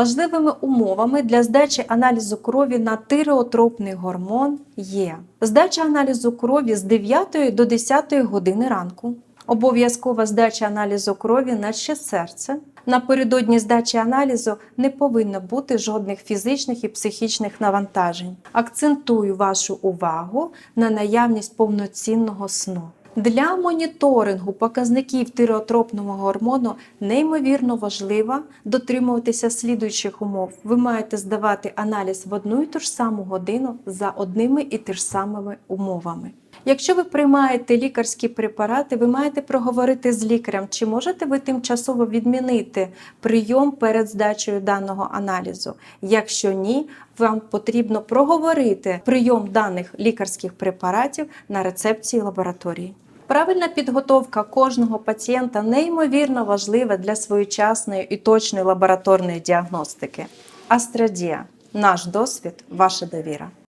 Важливими умовами для здачі аналізу крові на тиреотропний гормон є здача аналізу крові з 9 до 10 години ранку, обов'язкова здача аналізу крові на ще серце. Напередодні здачі аналізу не повинно бути жодних фізичних і психічних навантажень. Акцентую вашу увагу на наявність повноцінного сну. Для моніторингу показників тиреотропного гормону неймовірно важливо дотримуватися слідуючих умов. Ви маєте здавати аналіз в одну і ту ж саму годину за одними і тих ж самими умовами. Якщо ви приймаєте лікарські препарати, ви маєте проговорити з лікарем, чи можете ви тимчасово відмінити прийом перед здачею даного аналізу. Якщо ні, вам потрібно проговорити прийом даних лікарських препаратів на рецепції лабораторії. Правильна підготовка кожного пацієнта неймовірно важлива для своєчасної і точної лабораторної діагностики. Астрадія наш досвід, ваша довіра.